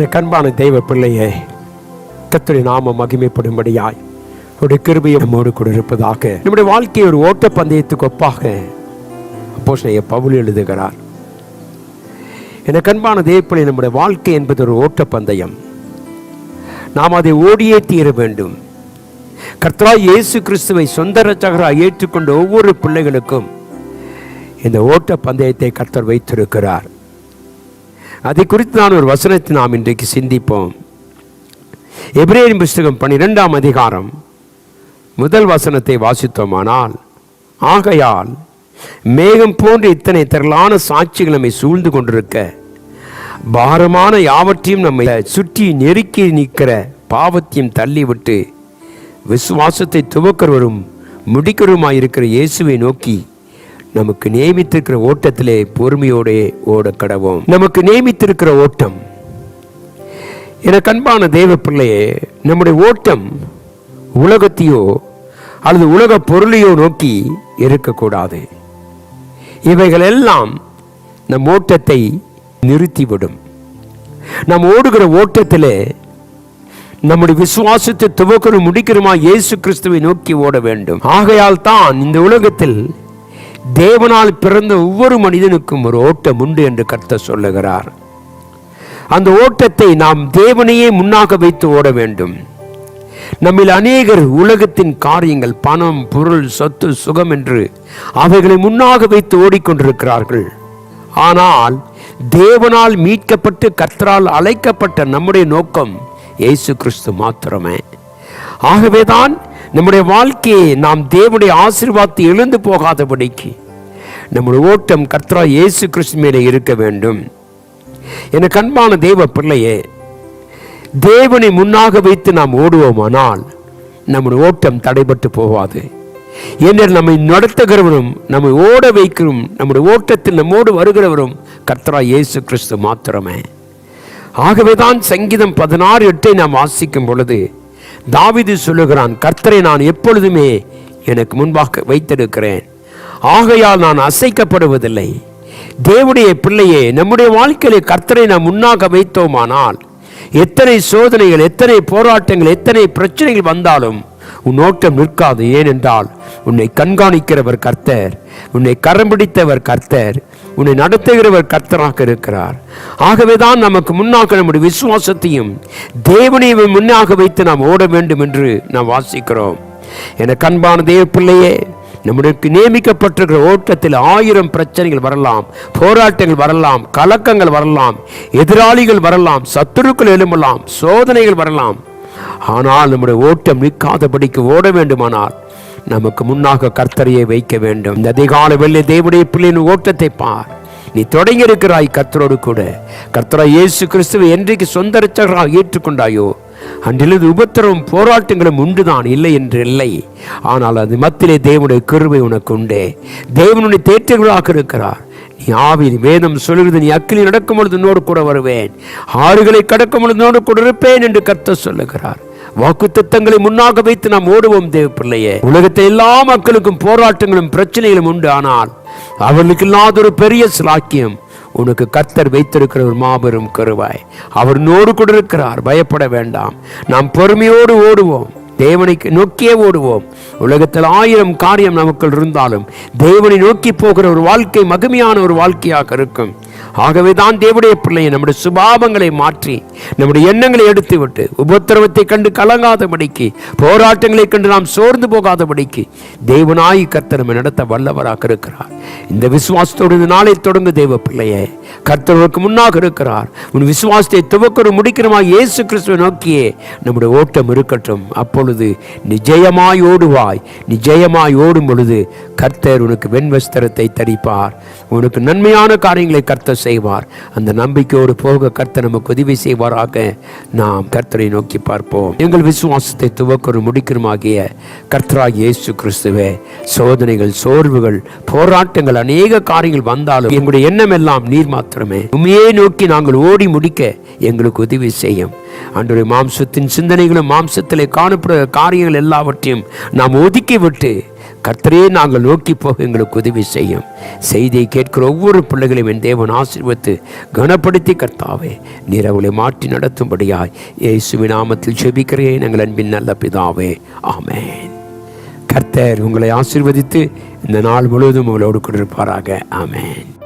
எனக்கு அன்பான தெய்வ பிள்ளையே கத்துடைய நாம மகிமைப்படும்படியாய் ஒரு கிருபையை நம்மோடு கூட இருப்பதாக நம்முடைய வாழ்க்கையை ஒரு ஓட்ட பந்தயத்துக்கு ஒப்பாக அப்போஸ்தலனாகிய பவுல் எழுதுகிறார். எனக்கு அன்பான தேவப்பிள்ளை நம்முடைய வாழ்க்கை என்பது ஒரு ஓட்ட பந்தயம் நாம் அதை ஓடியே தீர வேண்டும். கர்த்தரா இயேசு கிறிஸ்துவை சொந்த ரச்சகராக ஏற்றுக்கொண்ட ஒவ்வொரு பிள்ளைகளுக்கும் இந்த ஓட்ட பந்தயத்தை கர்த்தர் வைத்திருக்கிறார். அதை குறித்து நான் ஒரு வசனத்தை நாம் இன்றைக்கு சிந்திப்போம். எபிரேயரின் புஸ்தகம் பன்னிரெண்டாம் அதிகாரம் முதல் வசனத்தை வாசித்தோமானால் ஆகையால் மேகம் போன்ற இத்தனை திரளான சாட்சிகள் நம்மை சூழ்ந்து கொண்டிருக்க பாரமான யாவற்றையும் நம்மை சுற்றி நெருக்கி நிற்கிற பாவத்தையும் தள்ளிவிட்டு விசுவாசத்தை துவக்கிறவரும் முடிக்கிறவருமாய் இருக்கிற இயேசுவை நோக்கி நமக்கு நியமித்திருக்கிற ஓட்டத்திலே பொறுமையோடே ஓட கடவோம். நமக்கு நியமித்திருக்கிற ஓட்டம். என கண்பான தெய்வ பிள்ளையே நம்முடைய ஓட்டம் உலகத்தையோ அல்லது உலக பொருளையோ நோக்கி இருக்கக்கூடாது. இவைகள் எல்லாம் நம் ஓட்டத்தை நிறுத்திவிடும். நாம் ஓடுகிற ஓட்டத்தில் நம்முடைய விசுவாசத்தை துவக்கணும் முடிக்கிறோமா இயேசு கிறிஸ்துவை நோக்கி ஓட வேண்டும். ஆகையால் தான் இந்த உலகத்தில் தேவனால் பிறந்த ஒவ்வொரு மனிதனுக்கும் ஒரு ஓட்டம் உண்டு என்று கர்த்த சொல்லுகிறார். அந்த ஓட்டத்தை நாம் தேவனையே முன்னாக வைத்து ஓட வேண்டும். நம்மில் அநேகர் உலகத்தின் காரியங்கள் பணம் பொருள் சொத்து சுகம் என்று அவைகளை முன்னாக வைத்து ஓடிக்கொண்டிருக்கிறார்கள். ஆனால் தேவனால் மீட்கப்பட்டு கர்த்தரால் அழைக்கப்பட்ட நம்முடைய நோக்கம் இயேசு கிறிஸ்து மாத்திரமே. ஆகவேதான் நம்முடைய வாழ்க்கையை நாம் தேவனுடைய ஆசீர்வாதத்தை எழுந்து போகாதபடிக்கு நம்முடைய ஓட்டம் கர்த்தரா இயேசு கிறிஸ்து மேலே இருக்க வேண்டும். எனக்கு அன்பான தேவ பிள்ளையே தேவனை முன்னாக வைத்து நாம் ஓடுவோமானால் நம்முடைய ஓட்டம் தடைபட்டு போகாது. ஏனெனில் நம்மை நடத்துகிறவரும் நம்மை ஓட வைக்கிறோம் நம்முடைய ஓட்டத்தில் நம்மோடு வருகிறவரும் கர்த்தரா இயேசு கிறிஸ்து மாத்திரமே. ஆகவேதான் சங்கீதம் பதினாறு எட்டை நாம் வாசிக்கும் பொழுது தாவிது சொல்லுகிறான் கர்த்தரை நான் எப்பொழுதுமே எனக்கு முன்பாக வைத்திருக்கிறேன். ஆகையால் நான் அசைக்கப்படுவதில்லை. தேவனுடைய பிள்ளையே நம்முடைய வாழ்க்கையிலே கர்த்தரை நாம் முன்னாக வைத்தோமானால் எத்தனை சோதனைகள் எத்தனை போராட்டங்கள் எத்தனை பிரச்சனைகள் வந்தாலும் உன் நோட்டம் நிற்காது. ஏனென்றால் உன்னை கண்காணிக்கிறவர் கர்த்தர் உன்னை கரம் பிடித்தவர் கர்த்தர் உன்னை நடத்துகிறவர் கர்த்தராக இருக்கிறார். ஆகவேதான் நமக்கு முன்னாக நம்முடைய விசுவாசத்தையும் தேவனையும் முன்னாக வைத்து நாம் ஓட வேண்டும் என்று நாம் வாசிக்கிறோம். எனக்கு அன்பான தேவ பிள்ளையே நம்முடைய நியமிக்கப்பட்டிருக்கிற ஓட்டத்தில் ஆயிரம் பிரச்சனைகள் வரலாம் போராட்டங்கள் வரலாம் கலக்கங்கள் வரலாம் எதிராளிகள் வரலாம் சத்துருக்கள் எழும்பலாம் சோதனைகள் வரலாம். ஆனால் நம்முடைய ஓட்டம் நிற்காதபடிக்கு ஓட வேண்டுமானால் நமக்கு முன்னாக கர்த்தரையை வைக்க வேண்டும். இந்த அதிகால வெள்ளை தேவனுடைய பிள்ளையின் ஓட்டத்தை பார். நீ தொடங்கி இருக்கிறாய் கர்த்தரோடு கூட. கர்த்தரா இயேசு கிறிஸ்துவை என்றைக்கு சொந்த ரச்சகராக ஏற்றுக்கொண்டாயோ அன்றிலிருந்து உபத்திரவும் போராட்டங்களும் உண்டுதான் இல்லை என்று இல்லை. ஆனால் அது மத்திலே தேவனுடைய கிருபை உனக்கு உண்டே. தேவனுடைய தேற்றங்களாக இருக்கிறார். நீ ஆவி வேதம் சொல்கிறது நீ அக்கிலி நடக்கும் பொழுது நோடு கூட வருவேன். ஆறுகளை கடக்கும் பொழுது நோடு கூட இருப்பேன் என்று கர்த்தர் சொல்லுகிறார். வாக்கு முன்னாக வைத்து நாம் ஓடுவோம் தேவ பிள்ளையே. உலகத்தை எல்லா மக்களுக்கும் போராட்டங்களும் பிரச்சனைகளும் உண்டு. ஆனால் அவர்களுக்கு இல்லாத ஒரு பெரிய சிலாக்கியம் உனக்கு கத்தர் வைத்திருக்கிற ஒரு மாபெரும் கருவாய். அவர் நோடு கூட இருக்கிறார் பயப்பட வேண்டாம். நாம் பொறுமையோடு ஓடுவோம் தேவனை நோக்கியே ஓடுவோம். உலகத்தில் ஆயிரம் காரியம் நமக்குள் இருந்தாலும் தேவனை நோக்கி போகிற ஒரு வாழ்க்கை மகிமையான ஒரு வாழ்க்கையாக இருக்கும். ஆகவே தான் தேவடைய பிள்ளையை நம்முடைய சுபாவங்களை மாற்றி நம்முடைய எண்ணங்களை எடுத்து விட்டு உபத்திரவத்தை கண்டு கலங்காதபடிக்கு போராட்டங்களை கண்டு நாம் சோர்ந்து போகாதபடிக்கு தேவனாய் கர்த்தர் நடத்த வல்லவராக இருக்கிறார். இந்த விசுவாசத்தோடு இந்த நாளை தொடங்கு தேவ பிள்ளையே கர்த்தருக்கு முன்னாக இருக்கிறார். உன் விசுவாசத்தை துவக்கிற முடிக்கிறமா இயேசு கிறிஸ்துவை நோக்கியே நம்முடைய ஓட்டம் இருக்கட்டும். அப்பொழுது நிஜயமாய் ஓடுவாய். நிஜயமாய் ஓடும் பொழுது கர்த்தர் உனக்கு வெண்வஸ்திரத்தை தரிப்பார். உனக்கு நன்மையான காரியங்களை கர்த்தர் செய்வார். அந்த நம்பிக்கையோடு போக கர்த்தர் நமக்கு உதவி செய்வாராக. நாம் கர்த்தரை நோக்கி பார்ப்போம். எங்கள் விசுவாசத்தை துவக்கரும் முடிக்கிறமாகிய கர்த்தராக இயேசு கிறிஸ்துவே சோதனைகள் சோர்வுகள் போராட்டங்கள் அநேக காரியங்கள் வந்தாலும் எங்களுடைய எண்ணம் எல்லாம் நீர் மாத்திரமே. உண்மையே நோக்கி நாங்கள் ஓடி முடிக்க எங்களுக்கு உதவி செய்யும். அன்றைய மாம்சத்தின் சிந்தனைகளும் மாம்சத்திலே காணப்படுகிற காரியங்கள் எல்லாவற்றையும் நாம் ஒதுக்கி விட்டு கர்த்தரே நாங்கள் நோக்கி போக எங்களுக்கு உதவி செய்யும். செய்தியை கேட்கிற ஒவ்வொரு பிள்ளைகளையும் என் தேவன் ஆசீர்வத்து கனப்படுத்தி கர்த்தாவே நீர் அவளை மாற்றி நடத்தும்படியாய் இயேசுவி நாமத்தில் செபிக்கிறேன் எங்கள் அன்பின் நல்ல பிதாவே. ஆமேன். கர்த்தர் உங்களை ஆசீர்வதித்து இந்த நாள் முழுவதும் உங்களோடு கொண்டிருப்பாராக ஆமேன்.